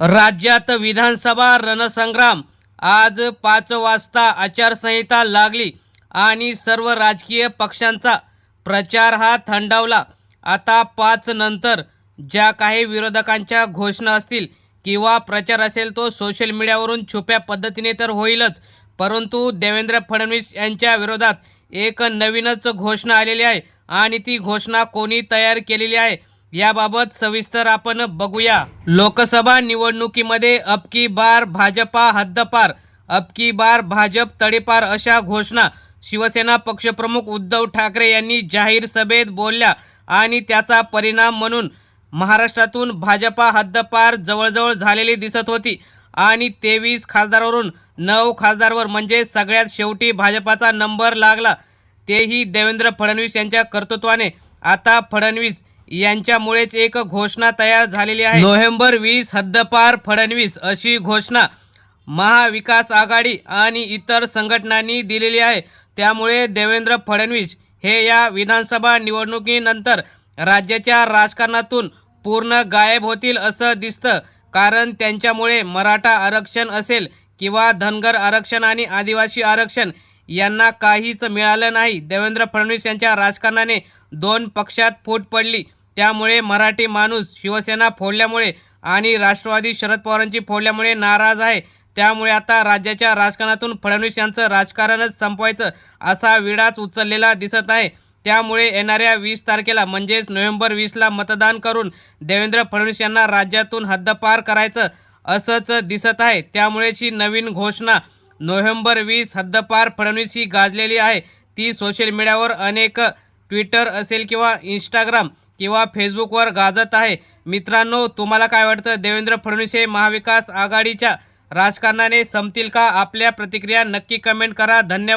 राज्यात विधानसभा रणसंग्राम आज पाच वाजता आचारसंहिता लागली आणि सर्व राजकीय पक्षांचा प्रचार हा थंडावला. आता पाच नंतर ज्या काही विरोधकांच्या घोषणा असतील किंवा प्रचार असेल तो सोशल मीडियावरून छुप्या पद्धतीने तर होईलच. परंतु देवेंद्र फडणवीस यांच्या विरोधात एक नवीनच घोषणा आलेली आहे आणि ती घोषणा कोणी तयार केलेली आहे? याबाबत सविस्तर आपण बघूया. लोकसभा निवडणुकीमध्ये अबकी बार भाजपा हद्दपार अबकी बार भाजप तडेपार अशा घोषणा शिवसेना पक्षप्रमुख उद्धव ठाकरे यांनी जाहीर सभेत बोलल्या आणि त्याचा परिणाम म्हणून महाराष्ट्रातून भाजपा हद्दपार जवळजवळ झालेली दिसत होती. आणि तेवीस खासदारावरून नऊ खासदारवर म्हणजे सगळ्यात शेवटी भाजपाचा नंबर लागला. तेही देवेंद्र फडणवीस यांच्या कर्तृत्वाने. आता फडणवीस यांच्यामुळेच एक घोषणा तयार झालेली आहे. नोव्हेंबर वीस हद्दपार फडणवीस अशी घोषणा महाविकास आघाडी आणि इतर संघटनांनी दिलेली आहे. त्यामुळे देवेंद्र फडणवीस हे या विधानसभा निवडणुकीनंतर राज्याच्या राजकारणातून पूर्ण गायब होतील असं दिसतं. कारण त्यांच्यामुळे मराठा आरक्षण असेल किंवा धनगर आरक्षण आणि आदिवासी आरक्षण यांना काहीच मिळालं नाही. देवेंद्र फडणवीस यांच्या राजकारणाने दोन पक्षात फूट पडली. त्यामुळे मराठी माणूस शिवसेना फोडल्यामुळे आणि राष्ट्रवादी शरद पवारांची फोडल्यामुळे नाराज आहे. त्यामुळे आता राज्याच्या राजकारणातून फडणवीस यांचं राजकारणच संपवायचं असा विडाच उचललेला दिसत आहे. त्यामुळे येणाऱ्या वीस तारखेला म्हणजेच नोव्हेंबर वीसला मतदान करून देवेंद्र फडणवीस यांना राज्यातून हद्दपार करायचं असंच दिसत आहे. त्यामुळेच ही नवीन घोषणा नोव्हेंबर वीस हद्दपार फडणवीस ही गाजलेली आहे. ती सोशल मीडियावर अनेक ट्विटर असेल किंवा इंस्टाग्राम किंवा फेसबुकवर गाजत आहे. मित्रांनो तुम्हाला काय वाटतं? देवेंद्र फडणवीस हे महाविकास आघाडीच्या राजकारणाने संपतील का? आपल्या प्रतिक्रिया नक्की कमेंट करा. धन्यवाद.